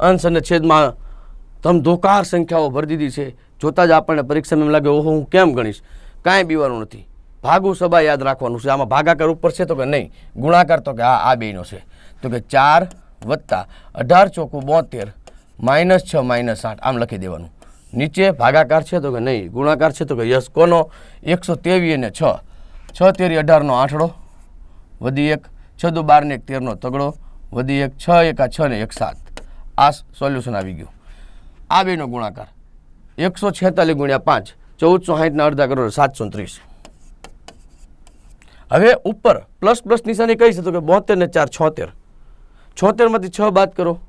અંશ અને છેદમાં ધમધોકાર ધોકાર સંખ્યાઓ ભરી દીધી છે. જોતાં જ આપણને પરીક્ષામાં એમ લાગે, ઓહો, હું કેમ ગણીશ? કાંઈ બીવાનું નથી. ભાગુ સભા યાદ રાખવાનું છે. આમાં ભાગાકાર ઉપર છે તો કે નહીં? ગુણાકાર તો કે હા આ બેનો છે. તો કે ચાર વત્તા અઢાર ચોખ્ખું બોતેર માઇનસ છ માઇનસ આઠ, આમ લખી દેવાનું. નીચે ભાગાકાર છે તો કે નહીં? ગુણાકાર છે તો કે યસ. કોનો? એકસો ત્રેવીસ અને છ. છ તેરી અઢારનો આઠડો વધી એક. છ દુ બાર ને એક તેરનો તગડો, વધી એક. છ એકા છ ને એક સાત આ સોલ્યુશન આવી ગયું. આ બેનો ગુણાકાર. એકસો છેતાલીસ ગુણ્યા પાંચ, ચૌદસો સાહીઠના અડધા કરોડ, સાતસો ત્રીસ. હવે ઉપર પ્લસ પ્લસ નિશાની કહી શકતો કે બોતેર ને ચાર, છોતેર. છોતેરમાંથી છ બાદ કરો,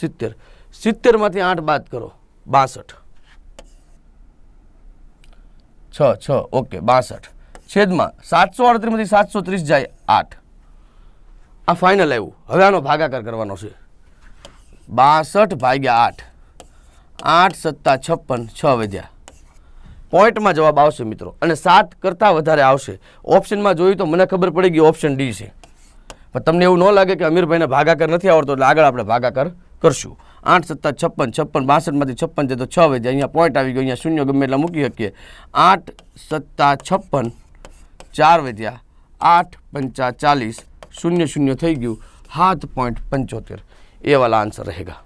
સિત્તેર. સિત્તેરમાંથી આઠ બાદ કરો, બાસઠ. છ છ ઓકે બાસઠ. છેદમાં સાતસો અડત્રીસમાંથી સાતસો ત્રીસ જાય આઠ. આ ફાઇનલ આવ્યું. હવે આનો ભાગાકાર કરવાનો છે. બાસઠ ભાગ્યા આઠ. આઠ સત્તા છપ્પન છ વધ્યા. પોઈન્ટમાં જવાબ આવશે મિત્રો. અને સાત કરતાં વધારે આવશે. ઓપ્શનમાં જોયું તો મને ખબર પડી ગઈ ઓપ્શન ડી છે. પણ તમને એવું ન લાગે કે અમીરભાઈને ભાગાકાર નથી આવડતો એટલે આગળ આપણે ભાગાકાર કરશું. આઠ સત્તા છપ્પન છપ્પન બાસઠમાંથી છપ્પન છે તો છ વધ્યા. અહીંયા પોઈન્ટ આવી ગયો. અહીંયા શૂન્ય ગમે એટલા મૂકી શકીએ. આઠ સત્તા છપ્પન, ચાર વધ્યા. આઠ પંચા ચાલીસ, શૂન્ય શૂન્ય થઈ ગયું. સાત પોઈન્ટ પંચોતેર. એ વાલા આન્સર રહેગા